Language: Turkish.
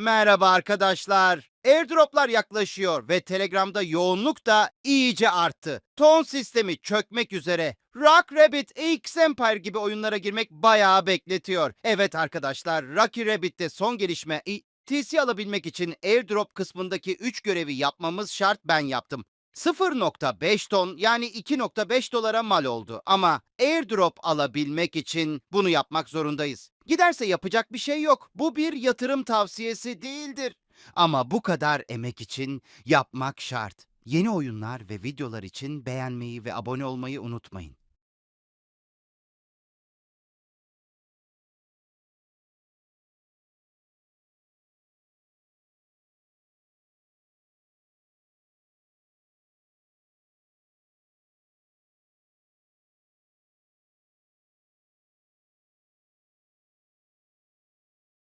Merhaba arkadaşlar. Airdroplar yaklaşıyor ve Telegram'da yoğunluk da iyice arttı. Ton sistemi çökmek üzere. Rock Rabbit, X Empire gibi oyunlara girmek bayağı bekletiyor. Evet arkadaşlar, Rocky Rabbit'te son gelişme TC alabilmek için airdrop kısmındaki 3 görevi yapmamız şart ben yaptım. 0.5 ton yani 2.5 dolara mal oldu ama airdrop alabilmek için bunu yapmak zorundayız. Giderse yapacak bir şey yok. Bu bir yatırım tavsiyesi değildir. Ama bu kadar emek için yapmak şart. Yeni oyunlar ve videolar için beğenmeyi ve abone olmayı unutmayın.